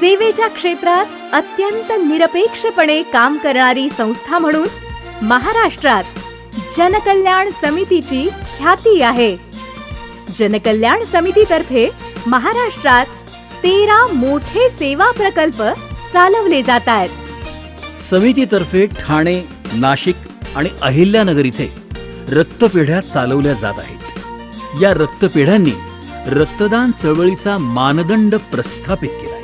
सेवेच्या क्षेत्रात अत्यंत निरपेक्षपणे काम करणारी संस्था म्हणून महाराष्ट्रात जनकल्याण समितीची ख्याती आहे. जनकल्याण समितीतर्फे महाराष्ट्रात तेरा मोठे सेवा प्रकल्प चालवले जात आहेत समितीतर्फे ठाणे नाशिक आणि अहिल्यानगर इथे रक्तपेढ्या चालवल्या जात आहेत. या रक्तपेढ्यांनी रक्तदान चळवळीचा मानदंड प्रस्थापित केला.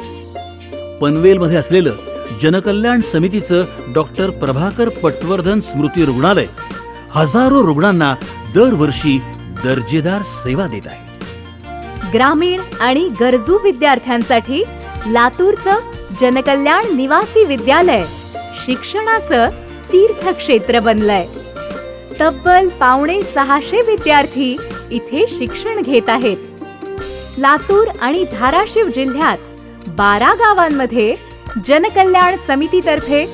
पनवेलमध्ये असलेलं जनकल्याण समितीचं डॉक्टर प्रभाकर पटवर्धन स्मृती रुग्णालय हजारो रुग्णांना दरवर्षी दर्जेदार सेवा देत आहे. ग्रामीण आणि गरजू विद्यार्थ्यांसाठी लातूरचं जनकल्याण निवासी विद्यालय शिक्षणाचं तीर्थक्षेत्र बनलंय. तब्बल पावणे सहाशे विद्यार्थी इथे शिक्षण घेत आहेत. लातूर आणि धाराशिव जिल्ह्यात बारा गावांमध्ये जनकल्याण समितीतर्फे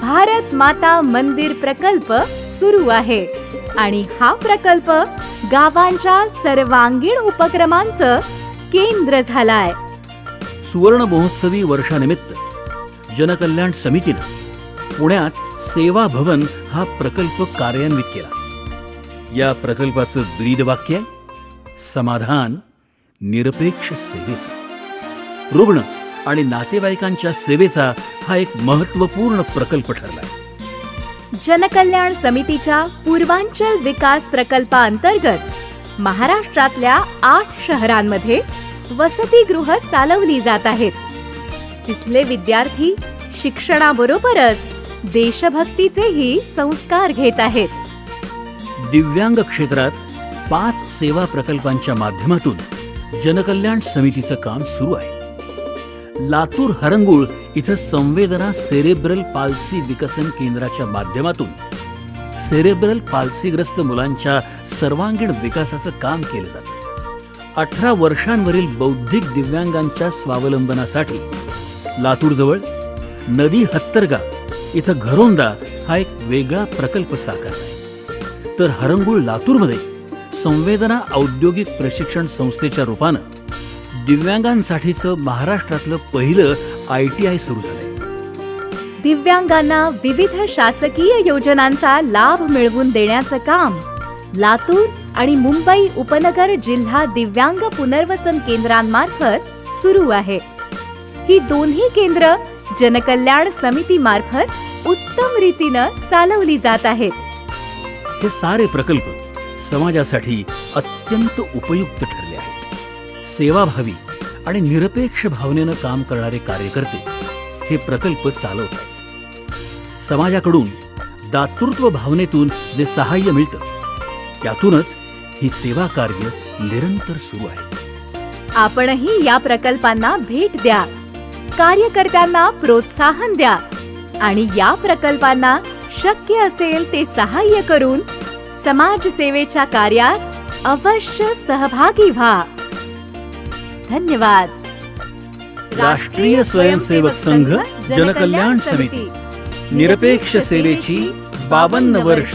भारत माता मंदिर प्रकल्प सुरू आहे. आणि हा प्रकल्प गावांच्या सर्वांगीण उपक्रमांचं केंद्र झालाय. सुवर्ण महोत्सवी वर्षानिमित्त जनकल्याण समितीनं पुण्यात सेवा भवन हा प्रकल्प कार्यान्वित केला. या प्रकल्पाचं ब्रीद वाक्य समाधान निरपेक्ष सेवेचं. रुग्ण आणि नातेवाईकांच्या सेवेचा हा एक महत्त्वपूर्ण प्रकल्प ठरलाय. जनकल्याण समितीच्या पूर्वांचल विकास प्रकल्पाअंतर्गत महाराष्ट्रातल्या आठ शहरांमध्ये वसतिगृह चालवली जात आहेत. तिथले विद्यार्थी शिक्षणाबरोबरच देशभक्तीचेही संस्कार घेत आहेत. दिव्यांग क्षेत्रात पाच सेवा प्रकल्पांच्या माध्यमातून जनकल्याण समितीचं काम सुरू आहे. लातूर हरंगुळ इथं संवेदना सेरेब्रल पाल्सी विकसन केंद्राच्या माध्यमातून सेरेब्रल पाल्सीग्रस्त मुलांच्या सर्वांगीण विकासाचं काम केलं जातं. अठरा वर्षांवरील बौद्धिक दिव्यांगांच्या स्वावलंबनासाठी लातूरजवळ नदी हत्तरगा इथं घरोंदा हा एक वेगळा प्रकल्प साकार आहे. तर हरंगुळ लातूरमध्ये संवेदना औद्योगिक प्रशिक्षण संस्थेच्या रूपानं दिव्यांगांसाठीचं महाराष्ट्रातलं पहिलं आय टी आय सुरू झालंय. दिव्यांगांना विविध शासकीय योजनांचा लाभ मिळवून देण्याचं काम लातूर आणि मुंबई उपनगर जिल्हा दिव्यांग पुनर्वसन केंद्रांमार्फत सुरू आहे. ही दोन्ही केंद्र जनकल्याण समितीमार्फत उत्तम रीतीनं चालवली जात आहेत. हे सारे प्रकल्प समाजासाठी अत्यंत उपयुक्त ठरले सेवाभावी आणि निरपेक्ष भावनेनं काम करणारे कार्यकर्ते हे प्रकल्प चालवत आहेत. समाजाकडून दातृत्व भावनेतून जे सहाय्य मिळतं त्यातूनच ही सेवा कार्य निरंतर सुरू आहे. आपणही या प्रकल्पांना भेट द्या कार्यकर्त्यांना प्रोत्साहन द्या आणि या प्रकल्पांना शक्य असेल ते सहाय्य करून समाजसेवेच्या कार्यात अवश्य सहभागी व्हा. धन्यवाद. राष्ट्रीय स्वयंसेवक संघ जनकल्याण समिती. निरपेक्ष सेवेची बावन्न वर्ष.